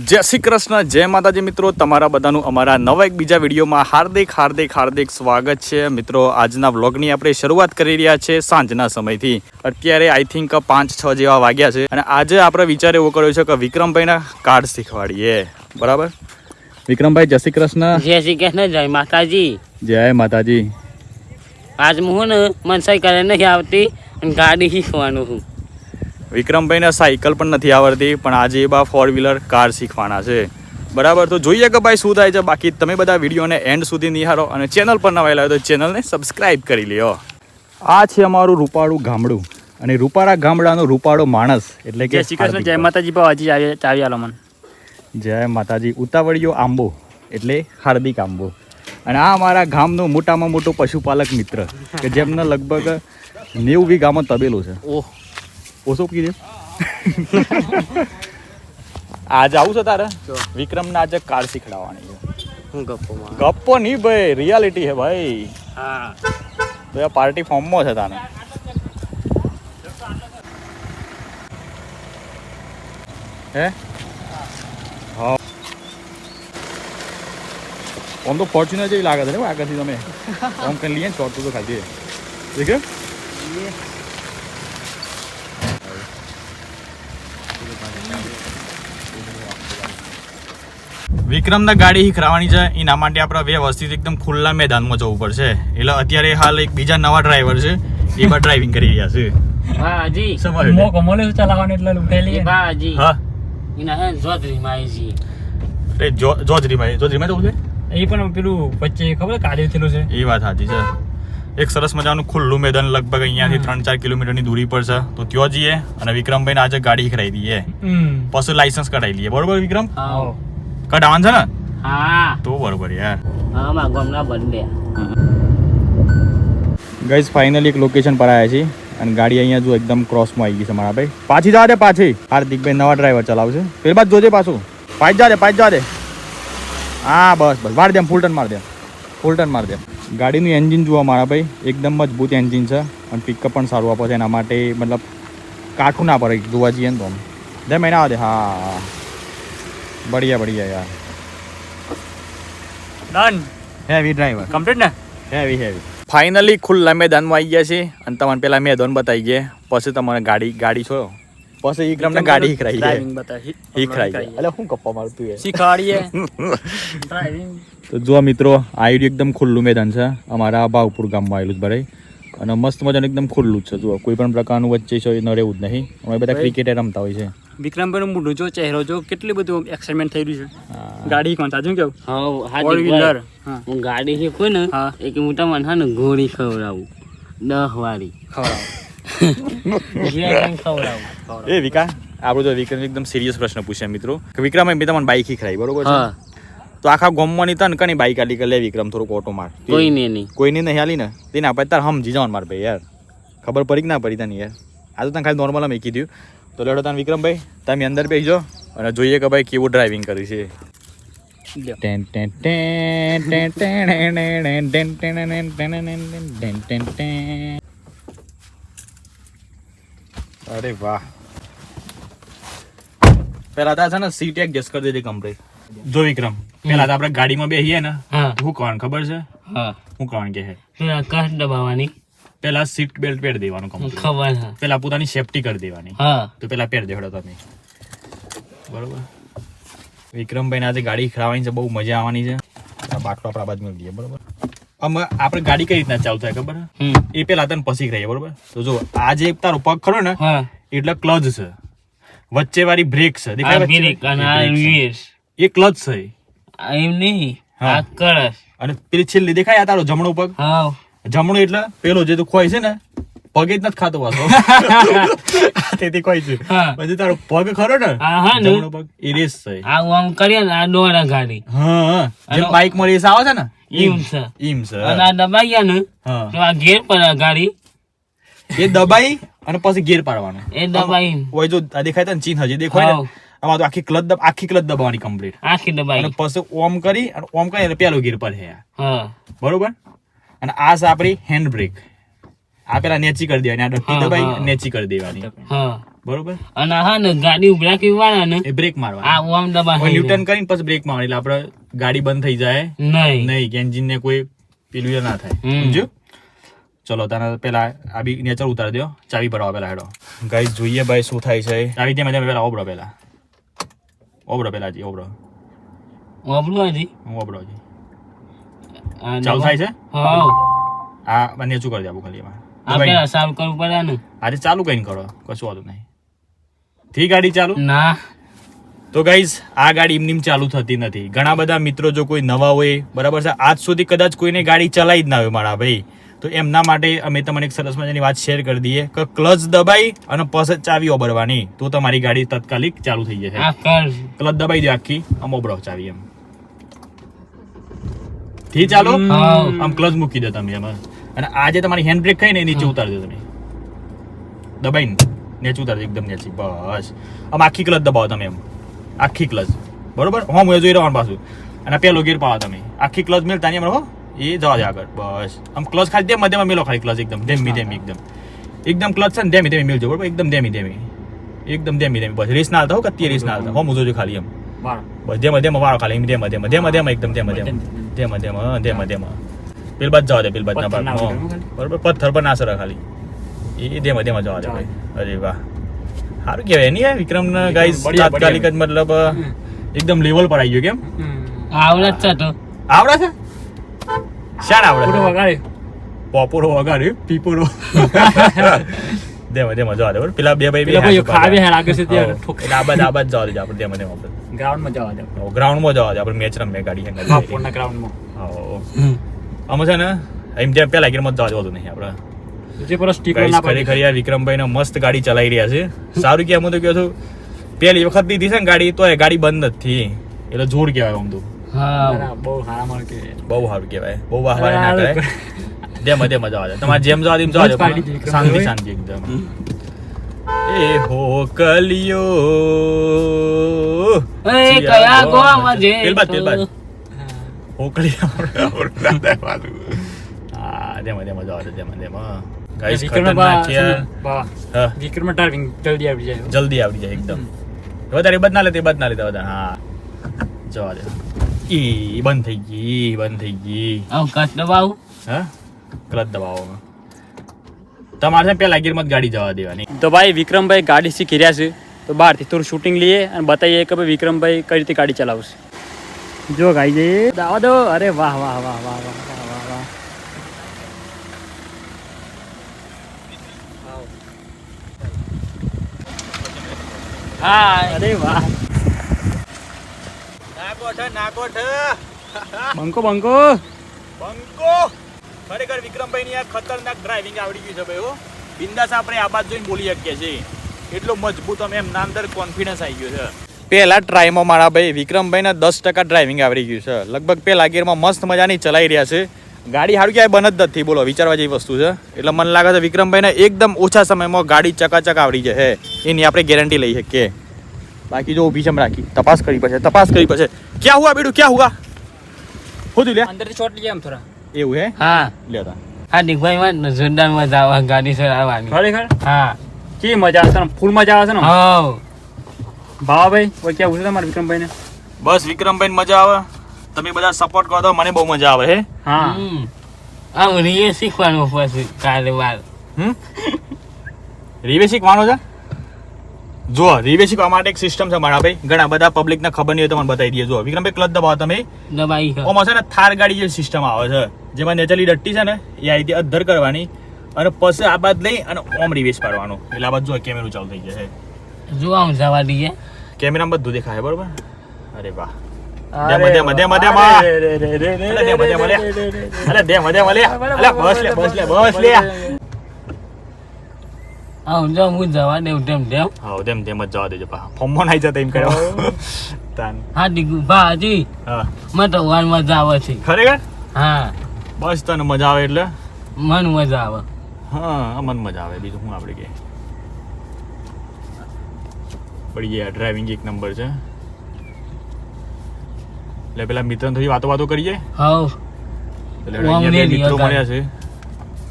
જય શ્રી કૃષ્ણ જય માતાજી મિત્રો. તમારા બધાનું અમારા નવા એક બીજા વિડીયોમાં હાર્દિક હાર્દિક હાર્દિક સ્વાગત છે. મિત્રો આજના વ્લોગની આપણે શરૂઆત કરી રહ્યા છે સાંજના સમયથી. અત્યારે આઈ થિંક પાંચ છ જેવા વાગ્યા છે અને આજે આપણે વિચાર એવો કર્યો છે કે વિક્રમભાઈના કાર્ડ શીખવાડીએ. બરાબર? વિક્રમભાઈ જય શ્રી કૃષ્ણ. જય શ્રી કૃષ્ણ જય માતાજી. જય માતાજી. આજ હું ને મને સાયકલ નથી આવતી અને ગાડી શીખવાનું છું વિક્રમભાઈને સાયકલ પણ નથી આવડતી પણ આજે એ બા ફોર વ્હીલર કાર શીખવાના છે. બરાબર તો જોઈએ કે ભાઈ શું થાય છે. બાકી તમે બધા વિડીયોને એન્ડ સુધી નિહાળો અને ચેનલ પર નવા હોય તો ચેનલને સબસ્ક્રાઇબ કરી લ્યો. આ છે અમારું રૂપાળું ગામડું અને રૂપાળા ગામડાનો રૂપાળો માણસ એટલે કે શ્રી કૃષ્ણ જય માતાજી હજી ચાવી આલો મન. જય માતાજી. ઉતાવળિયો આંબો એટલે હાર્દિક આંબો. અને આ અમારા ગામનો મોટામાં મોટું પશુપાલક મિત્ર કે જેમને લગભગ નેવું વીઘામાં તબેલું છે. ઓહ. ઓછો કીધું આજે આવું છે તારે વિક્રમને આજે કાર શીખડાવવાની છે હું ગપ્પોમાં ગપ્પો નહીં ભાઈ રિયાલિટી છે ભાઈ હા તો આ પાર્ટી ફોર્મમાં છે તાને હે હા આમ તો ફોર્ચ્યુનર જેવી લાગે છે ને આગળથી તમે આમ કઈ લઈએ ને શોર્ટ તો ખાલી દેખે વિક્રમને ગાડી હીખરાવાની છે. એના માટે આપણે વ્યવસ્થિત એકદમ ખુલ્લા મેદાનમાં જવું પડશે. એટલે અત્યારે હાલ એક બીજા નવા ડ્રાઈવર છે. એ પણ ડ્રાઇવિંગ કરી રહ્યા છે. સમજ મોકો મળે છે ચલાવવાનું એટલે ઉઠેલી. એ હા. એના હે જોધરીમાં આવી છે એ જો જોજરીમાં જોજરીમાં જવું છે? એ પણ પેલું વચ્ચે ખબર કાઢી થયેલું છે? એ વાત સાચી છે. એક સરસ મજાનું ખુલ્લું મેદાન લગભગ અહીંયાથી ત્રણ ચાર કિલોમીટરની દૂરી પર છે. તો ત્યાં જઈએ અને વિક્રમભાઈને આજે ગાડી ખરાઈ દઈએ. હમ. પછી લાયસન્સ કઢાવી લઈએ. બરોબર વિક્રમ? હા. કઢાવવાનું છે ને? હા. તો બરોબર યાર. હા મારા ગામના બંને. ગઈસ ફાઇનલી એક લોકેશન પર આવ્યા છીએ અને ગાડી અહીંયા જો એકદમ ક્રોસમાં આવી ગઈ છે મારા ભાઈ. પાછી જા દે પાછી. હાર્દિકભાઈ નવા ડ્રાઈવર ચલાવશે પેલી બાદ જોજે પાછું. પાછી જા દે પાછી જા દે. હા બસ બસ. મારી દે ફૂલ ટર્ન માર દે ફૂલ ટર્ન માર દે ગાડીનું એન્જિન જુઓ મારા ભાઈ. એકદમ મજબૂત એન્જિન છે અને પિકઅપ પણ સારું આપે છે. એના માટે મતલબ કાઠું ના પડે. જોવા જઈએ ને તો આમ. જય મહિના આવે હા. બઢિયા बढ़िया यार। ડન હેવી ડ્રાઈવર કમ્પ્લીટ ને? હેવી હેવી ફાઇનલી ખુલ્લા મેદાનમાં આવી ગયા છે. અને તમને પેલા મેદાન બતાવી ગયા. પછી તમારે ગાડી ગાડી છો પછી વિક્રમને ગાડી શીખરાઈ છે શીખરાઈ છે એટલે હું કપ્પા મારતું યાર. શીખવાડીએ. તો જો મિત્રો આ એકદમ ખુલ્લું મેદાન છે. અમારા ભાવપુર ગામમાં આવેલું છે ભરાઈ અને મસ્ત મજાનું એકદમ ખુલ્લું જ છે જુઓ. કોઈ પણ પ્રકારનું વચ્ચે છે ન રહેવું જ નહીં. અમે બધા ક્રિકેટે રમતા હોય છે. વિક્રમભાઈ નું મોઢું જો ચહેરો જો કેટલું બધું એક્સાઇટમેન્ટ થઈ રહ્યું છે. ગાડી કોણ સાચું કેવું? હા ફોર વ્હીલર હું. ગાડી શીખું ને હા. એક મોટા હા ને ઘોડી ખવડાવું. દહ વાળી ખવડાવું. એ વિકા આપણો જો વિક્રમ એકદમ સિરિયસ પ્રશ્ન પૂછ્યા મિત્રો. કે વિક્રમ મેં તમને બાઈક ખીખરાઈ બરોબર છે? હા. તો આખા ગોમમાંની તને કણી બાઈક આલી કે લે વિક્રમ થોડુંક ઓટો માર કોઈ ને નહીં કોઈ નહીં હાલી ને તેને આપણે તાર સમજી જવાનું માર ભાઈ યાર ખબર પડી કે ના પડી તને યાર આ તો તને ખાલી નોર્મલ મેં કીધું તો લેડો તને વિક્રમભાઈ તમે અંદર બેસજો અને જોઈએ કે ભાઈ કેવું ડ્રાઇવિંગ કરી છે અરે વાહ પેલા તો છે ને સીટ એડજસ્ટ કરી દીધી કંપની જો વિક્રમ પેલા તો આપણે ગાડીમાં બેસીએ ને હું. કોણ ખબર છે? હું. કોણ કે છે પેલા દબાવવાની. પેલા સીટ બેલ્ટ પહેરી દેવાનું ખબર પેલા પોતાની સેફટી કરી દેવાની. હા. તો પેલા પહેરી દેવડો તમે. બરોબર? વિક્રમભાઈ આજે ગાડી ખરાવાની છે બહુ મજા આવવાની છે. બાટલો આપણા બાજુ મળી દઈએ બરોબર? અમે આપણે ગાડી કઈ રીતના ચાલુ થાય ખબર એ પેલા તને પસી રહીએ બરોબર? તો જો આ જે તારો પગ ખરો ને એટલે ક્લચ છે. વચ્ચે? વાળી બ્રેક છે. દેખાય એ ક્લચ છે. એમ નહીં. આ કળશ. અને પેલી છેલ્લી દેખાય આ તારો જમણો પગ? હા. જમણો એટલે પેલો જે તું ખોય છે ને પગે જ નથી ખાતો પાછો. તેથી કોઈ છે. પછી તારો પગ ખરો ને હા જમણો પગ એ રેસ છે. આ આમ કરીએ ને આ દોડા ગાડી હા જે બાઇકમાં રેસ આવે છે ને ઈમ છે. ઈમ છે અને આ દબાઈએ ને તો આ ઘેર પર ગાડી એ દબાઈ અને પછી ગેર પાડવાનો. એ દબાઈ. હોય જો દેખાય તો ને ચીન હજી દેખાય ને. આમાં તો આખી ક્લચ દબ- આખી ક્લચ દબાવવાની કમ્પ્લીટ આખી અને પછી ઓમ કરી અને ઓમ કરી એટલે પેલો ગેર પર હે હા. બરોબર? અને આ છે આપણી હેન્ડ બ્રેક આ પેલા નેચી કરી દેવાની આ ડટ્ટી દબાઈ નેચી કરી દેવાની. હા. બરોબર? અને હા ને ગાડી ઉભરા કેવાના ને એ બ્રેક મારવા આ ઓમ દબાવી યુ ટર્ન કરીને પછી બ્રેક મારવાની એટલે આપણે ગાડી બંધ થઈ જાય. નહીં. નહીં કે એન્જિન ને કોઈ પેલું ના થાય. સમજ્યું? ચલો તને પેલા આ બી નેચર ઉતારી દો ચાવી ભરવા પેલા હેડો. ગાઈ જોઈએ ભાઈ શું થાય છે. ચાવી ત્યાં મજા પેલા ઓબડો પેલા. ઓબડો પેલા જી ઓબરો ઓબરો હજી હું ઓબરો જી ચાલુ થાય છે હા આ મને શું કરી આપું ખાલી એમાં આપણે સારું કરવું પડે ને આજે ચાલુ કઈ કરો કશું વાંધો નહીં થી ગાડી ચાલુ ના તો ગાઈઝ આ ગાડી એમની એમ ચાલુ થતી નથી. ઘણા બધા મિત્રો જો કોઈ નવા હોય બરાબર છે? આજ સુધી કદાચ કોઈને ગાડી ચલાવી જ ના હોય મારા ભાઈ. તો એમના માટે અમે તમને એક સરસ મજાની વાત શેર કરી દઈએ કે ક્લચ દબાઈ અને પછી ચાવી ઓબરવાની તો તમારી ગાડી તાત્કાલિક ચાલુ થઈ જશે. ક્લચ દબાઈ દે આખી આમ ઓબરો ચાવી એમ. થી ચાલો? આમ ક્લચ મૂકી દો તમે એમાં. અને આજે તમારી હેન્ડ બ્રેક ખાઈ ને નીચે ઉતારજો તમે. દબાઈને નીચે ઉતારજો એકદમ નીચે. બસ. આમ આખી ક્લચ દબાવો તમે એમ. આખી ક્લચ. બરોબર? હું એ જોઈ રહ્યો પાછું. અને પેલો ગીર પાવો તમે. આખી ક્લચ મેળતા નહીં હો. એ જવા દે આગળ. બસ. આમ ક્લચ ખાલી ધેમ ધેમ મેલો ખાલી ક્લચ એકદમ ધેમી ધેમી એકદમ. એકદમ ક્લચ છે ને ધેમી ધેમી મેલજો બરોબર? એકદમ ધેમી ધેમી. એકદમ ધેમી ધેમી. બસ. રેસ ના હાલતા હો કત્તી રેસ ના હાલતા. હોમ જોજો ખાલી એમ. બસ ધેમ ધેમ વાળો ખાલી. એમ ધેમ ધેમ ધેમ ધેમ એકદમ ધેમ ધેમ. ધેમ ધેમ. ધેમ ધેમ પેલ બાદ જવા દે પેલ બાદ ના ના બરોબર? પથ્થર પર ના સર ખાલી. એ ધેમ ધેમ જવા દે ભાઈ. અરે વાહ. સારું કહેવાય. નહીં વિક્રમ ગાઈસ બઢિયા, તાત્કાલિક જ મતલબ એકદમ લેવલ પર આવી ગયો કેમ? આવડત છે તો. આવડે છે? શાણ આવડે પૂરો? વગાડે. પોપોરો વગાડે. પીપોરો દેમાં દેમાં જવા દે બરોબર? પેલા બે ભાઈ પેલા ભાઈ ખાવે હે લાગે છે ત્યાં ઠોક. એટલે આબાદ આબાદ જવા દેજો આપણે દેમાં દેમાં આપણે. ગ્રાઉન્ડમાં જવા દે. ગ્રાઉન્ડમાં જવા દે આપણે મેચ રમે ગાડી હંગાથી. બાપોરના ગ્રાઉન્ડમાં. આમાં છે ને એમ જેમ પેલા ગીરમાં જવા દેવાનું નહીં આપણે. જે પર સ્ટીકર ના પડે ખરી યાર વિક્રમભાઈ મસ્ત ગાડી ચલાવી રહ્યા છે. સારું કે હું તો કહું છું. પેલી વખત દીધી છે ને ગાડી તો એ ગાડી બંધ નથી એટલે જોર કહેવાય આમ તો. હા. બહુ સારા માણસ કે બહુ સારું કહેવાય. બહુ ના કરાય જેમ મધ્ય મજા આવે તમારે જેમ જવા દેમ જવા દે. શાંતિ શાંતિ એકદમ. એ હો કલિયો. એ કયા ગોવામાં જે પેલ બાદ, પેલ બાદ. તો? હો કલિયો. હા જેમ મધ્ય મજા આવે જેમ જેમ ગાઈસ ખતરનાક છે. હા. વિક્રમના ડ્રાઇવિંગ જલ્દી આવી જાય. જલ્દી આવી જાય એકદમ. વધારે બદ ના તે બદ ના લેતા વધારે હા. જવા દે. ઈ બંધ થઈ ગઈ બંધ થઈ ગઈ આમ કચ દબાવું હા ક્લચ દબાવો તમારે છે ને પેલા ગીરમાં જ ગાડી જવા દેવાની તો ભાઈ વિક્રમભાઈ ગાડી શીખી રહ્યા છે તો બહારથી થોડું શૂટિંગ લઈએ અને બતાવીએ કે ભાઈ વિક્રમભાઈ કઈ રીતે ગાડી ચલાવશે જો ગાઈ જઈએ દાવા દો અરે વાહ વાહ વાહ વાહ વાહ વાહ વાહ વાહ હા અરે વાહ નાકોઠ નાકોઠ બંકો બંકો. બંકો. ખરેખર વિક્રમભાઈ ની આ ખતરનાક ડ્રાઇવિંગ આવડી ગયું છે ભાઈ હો. બિંદાસ આપણે આ બાજુ જોઈને બોલી શકીએ છીએ. એટલો મજબૂત અમે એમના અંદર કોન્ફિડન્સ આવી ગયો છે. પહેલા ટ્રાયમાં મારા ભાઈ વિક્રમભાઈને દસ ટકા ડ્રાઇવિંગ આવડી ગયું છે. લગભગ પેલા ગીરમાં મસ્ત મજાની ચલાવી રહ્યા છે. ગાડી સારું ક્યાંય બન જ નથી બોલો વિચારવા જેવી વસ્તુ છે. એટલે મને લાગે છે વિક્રમભાઈને એકદમ ઓછા સમયમાં ગાડી ચકાચક આવડી જશે. એની આપણે ગેરંટી લઈ શકીએ. બાકી જો ઊભી છે એમ રાખી તપાસ કરી પડશે તપાસ કરી પડશે ક્યાં હુઆ બેડું ક્યાં હુઆ હોતું લે અંદરથી શોટ લઈએ આમ થોડા એવું હે હા લેતા હા દિગ્ભાઈ માં જોરદાર મજા આવે ગાડી ચલાવવાની ખરેખર હા કેવી મજા આવે છે ને ફૂલ મજા આવે છે ને હાવ ભાવાભાઈ કોઈ ક્યાં પૂછે તમારા વિક્રમભાઈને બસ વિક્રમભાઈ મજા આવે તમે બધા સપોર્ટ કરો તો મને બહુ મજા આવે હે હા હમ. આમ રીએ શીખવાનું પછી કાલે વાર હમ રિવે શીખવાનો છે જો રિવે શીખવા માટે એક સિસ્ટમ છે મારા ભાઈ ઘણા બધા પબ્લિકને ખબર નહીં હોય તો બતાવી દઈએ જો વિક્રમભાઈ ક્લચ દબાવો તમે દબાઈ ઓમાં છે ને થાર ગાડી જે સિસ્ટમ આવે છે જેમાં નેચરલી ડટ્ટી છે ને એ આ રીતે અધ્ધર કરવાની અને પછી આ બાદ લઈ અને ઓમ રિવેશ પાડવાનો એટલે આ બાદ જો કેમેરો ચાલુ થઈ જશે જો આમ જવા દઈએ કેમેરામાં બધું દેખાય બરોબર અરે વાહ બસ લે બસ લે બસ લે આમ જો હું જવા દઉં તેમ તેમ. હા તેમ તેમ જ જવા દેજો પા ફોર્મમાં નાઈ જતા એમ કર્યો. તાન. હા દિગુ ભા હજી. હા. મને તો વાર મજા આવે છે. ખરેખર? હા. બસ તને મજા આવે એટલે? મન મજા આવે. હા મન મજા આવે. બીજું હું આપણે કે? પડી ગયા ડ્રાઇવિંગ એક નંબર છે. એટલે પેલા મિત્ર થોડી વાતો વાતો કરીએ હા એટલે મિત્રો મળ્યા છે.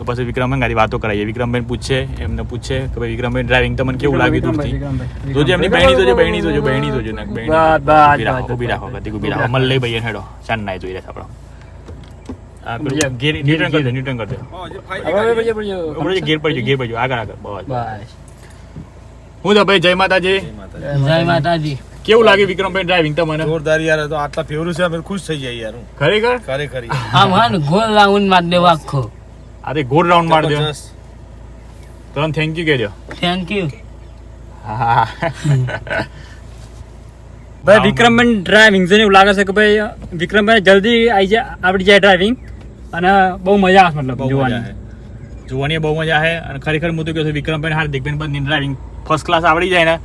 તો પછી વિક્રમભાઈ ગાડી વાતો કરાવીએ. વિક્રમબેન પૂછે એમને પૂછે કે ભાઈ વિક્રમબેન ડ્રાઇવિંગ તમને કેવું લાગ્યું દૂરથી વિક્રમભાઈ, જોજે એમની બહેણી જોજે બહેણી જોજો બહેણી જોજો ને બહેણી રાખો ઊભી રાખો કદી ઊભી રાખો મલ લઈ ભાઈ હેડો. ચાંદ નાય જોઈ રહ્યા આપણો. આ ગેર ન્યૂટન કરી દે ન્યૂટન કરી દે હવે પડજો, પડજો. ગેર પડજો ગેર પર આગળ આગળ બસ બસ. હું તો ભાઈ જય માતાજી. જય માતાજી. કેવું લાગે વિક્રમભાઈ ડ્રાઇવિંગ તમને? જોરદાર યાર તો આટલા ફેવરું છે અમે ખુશ થઈ જાય યાર હું. ખરેખર? ખરેખર આમ હા ગોલ રાઉન્ડમાં દેવા આખો. આ તે ગોળ રાઉન્ડ માર દો. જબરજસ્ત. તને થેન્ક યુ કહેજો. થેન્ક યુ ભાઈ વિક્રમભાઈ ડ્રાઇવિંગ જોઈને એવું લાગે છે કે ભાઈ વિક્રમભાઈ જલ્દી આવી જાય આવડી જાય ડ્રાઇવિંગ અને બહુ મજા આવે મતલબ બહુ મજા જોવાની. આવે. જોવાની બહુ મજા આવે અને ખરેખર હું તો કહું છું વિક્રમભાઈ હાર્દિકભાઈ બંને ડ્રાઇવિંગ ફર્સ્ટ ક્લાસ આવડી જાય ને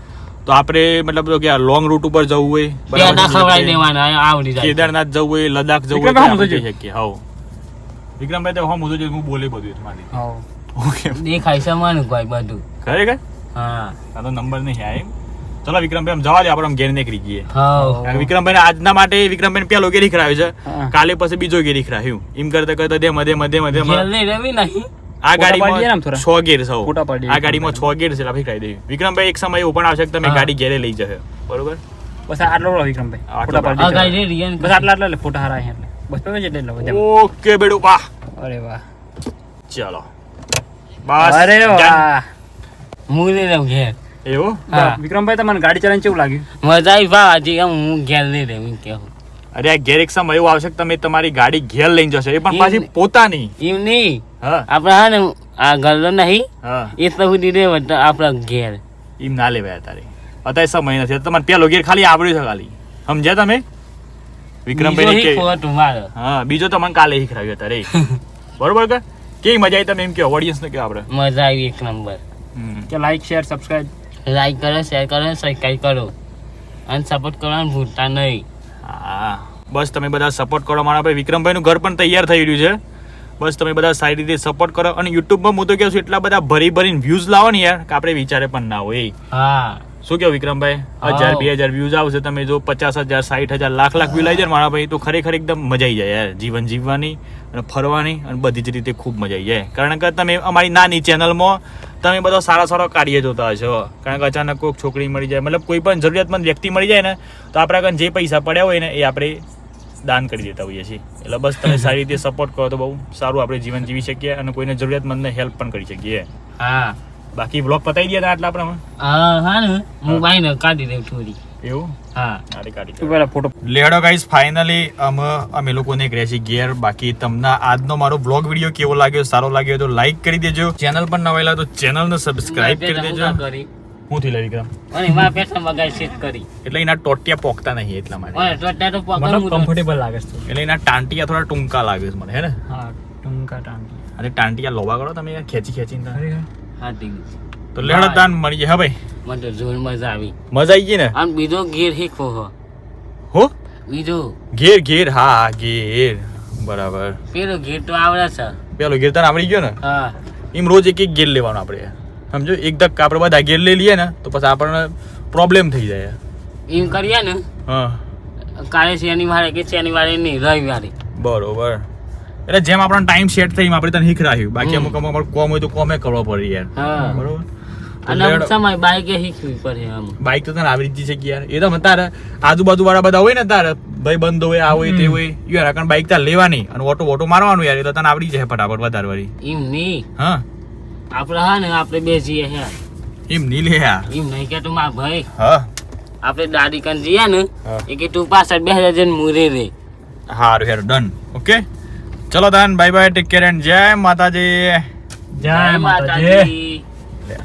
તો આપણે મતલબ તો કે લોંગ રૂટ ઉપર જવું હોય બરાબર કેદારનાથ જવું હોય લદ્દાખ જવું હોય જઈ શકીએ હા વિક્રમભાઈ તો હા મુદો જે હું બોલે બધું તમારી હા. ઓકે દેખાય છે મને કોઈ બધું. ખરેખર હા. આ તો નંબર નહીં એમ. ચલો વિક્રમભાઈ આમ જવા દે આપણે આમ ઘેર નીકળી ગઈએ હા વિક્રમભાઈ આજના માટે વિક્રમભાઈ પેલો ઘેરી ખરાવ્યો છે. કાલે પછી બીજો ઘેરી ખરાવ્યું એમ કરતા કરતા દે મધે મધે મધે આ ગાડીમાં છ ગેર સૌ. આ ગાડીમાં છ ગેર છે આપણે દઈએ. વિક્રમભાઈ એક સમય એવો પણ આવશે તમે ગાડી ઘેરે લઈ જશે. બરોબર? બસ આટલો વિક્રમભાઈ. બસ. આટલા આટલા ફોટા હારા બસ ઓકે બેડું વાહ અરે વાહ. ચલો. બસ અરે વાહ. હું લઈ લઉં ઘેર. એવું? વિક્રમભાઈ તમને ગાડી ચલાવીને કેવું લાગ્યું? મજા આવી વાહ હજી હું ઘેર લઈ લઉં કેવું અરે આ ઘેર એક સમય એવું આવશે કે તમે તમારી ગાડી ઘેર લઈને જશો. એ પણ પાછી. પોતાની. એમ નહીં. આપણે હા ને આ ગલ્લો નહીં. એ સુધી રે આપણા ઘેર. એમ ના લેવાય તારે અત્યારે સમય નથી. તમારે પેલો ગેર ખાલી આવડ્યું છે ખાલી. સમજ્યા તમે? વિક્રમભાઈ બીજો હતો હા તો મને કાલે શીખરાવ્યો અત્યારે બરોબર કે? કેવી મજા આવી તમે એમ કહો ઓડિયન્સ ને કહો આપણે. મજા આવી એક નંબર. કે લાઈક શેર સબસ્ક્રાઇબ લાઈક કરો શેર કરો સબસ્ક્રાઇબ કરો. અને સપોર્ટ કરવાનું ભૂલતા નહીં. હા. બસ તમે બધા સપોર્ટ કરો મારા ભાઈ. વિક્રમભાઈનું ઘર પણ તૈયાર થઈ રહ્યું છે. બસ તમે બધા સારી રીતે સપોર્ટ કરો. અને યુટ્યુબમાં હું તો કહું છું એટલા બધા ભરી ભરીને વ્યૂઝ લાવો ને યાર કે આપણે વિચારે પણ ના હોય. હા. શું કહો વિક્રમભાઈ? હજાર બે હજાર વ્યૂઝ આવશે તમે જો પચાસ હજાર સાઠ હજાર લાખ લાખ વ્યૂ લઈ જાય મારા ભાઈ તો ખરેખર એકદમ મજા આવી જાય યાર. જીવન જીવવાની અને ફરવાની અને બધી જ રીતે ખૂબ મજા આવી જાય. કારણ કે તમે અમારી નાની ચેનલમાં તમે બધા સારા સારા કાર્ય જોતા હશો. કારણ કે અચાનક કોઈક છોકરી મળી જાય મતલબ કોઈ પણ જરૂરિયાતમંદ વ્યક્તિ મળી જાય ને તો આપણા કાન જે પૈસા પડ્યા હોય ને એ આપણે દાન કરી દેતા હોઈએ છીએ. એટલે બસ તમે સારી રીતે સપોર્ટ કરો તો બહુ સારું આપણે જીવન જીવી શકીએ અને કોઈને જરૂરિયાતમંદને હેલ્પ પણ કરી શકીએ. હા. બાકી બ્લોક પતાઈ દઈએ આટલા આપણે હા હા ને. હું ભાઈને કાઢી દઉં થોડી એવું? હા. કાઢી ફોટો લેડો ગાઈસ ફાઇનલી અમે અમે લોકોને એક રહેશે ગેર બાકી તમને આજનો મારો બ્લોગ વીડિયો કેવો લાગ્યો સારો લાગ્યો તો લાઈક કરી દેજો. ચેનલ પણ નવા લાગે તો ચેનલને સબસ્ક્રાઇબ કરી દેજો. કરી? હું થી લઈ વિક્રમ? અને મારા પેસા મગાઈ સેટ કરી. એટલે એના ટોટિયા પોકતા નહીં એટલા માટે. ઓય તો કમ્ફર્ટેબલ લાગે છે. એટલે એના ટાંટિયા થોડા ટૂંકા લાગે છે મને હે ને? હા ટૂંકા ટાંટિયા. લોવા કરો તમે ખેંચી ખેંચીને હા ઠીક છે. તો લેડો દાન મળી જાય હા ભાઈ? મને તો જોર મજા આવી. મજા આવી ગઈ ને? આમ બીજો ગેર શીખવો હો. હો? બીજો? ઘેર ઘેર હા હા, ઘેર. બરાબર. પેલો ઘેર તો આવડે છે. પેલો ઘેર તને આવડી ગયો ને? હા. એમ રોજ એક એક ઘેર લેવાનો આપણે. સમજો? એક ધક આપણે બધા ઘેર લઈ લઈએ ને તો પછી આપણને પ્રોબ્લેમ થઈ જાય. એમ કરીએ ને હા. કાલે શનિવારે કે શનિવારે નહીં રવિવારે. બરોબર. એટલે જેમ આપણો ટાઈમ સેટ થઈ એમ આપણે તને શીખ રાખ્યું. બાકી અમુક અમુક કોમ હોય તો કોમે કરવો પડે યાર. બરોબર. સમય બાઈકે શીખવી પડે બાઈક તો તને આવડી જ છે કે યાર. એ તો તારે આજુબાજુ વાળા બધા હોય ને તારે ભાઈ બંધ હોય આ હોય તે હોય યાર કારણ બાઈક તાર લેવાની અને ઓટો ઓટો મારવાનું યાર એ તો તને આવડી જાય ફટાફટ વધારે વાળી. એમ નહીં. હા. આપણે હા ને આપણે બે જઈએ હે. એમ નહીં લે યાર એમ નહીં કે તું માર ભાઈ. હા. આપણે દાદી કન જઈએ ને. એ કે તું પાછળ બે હજાર જણ મુરે રે. હારું યાર ડન ઓકે ચલો દાન bye bye take care and જય માતાજી. જય માતાજી.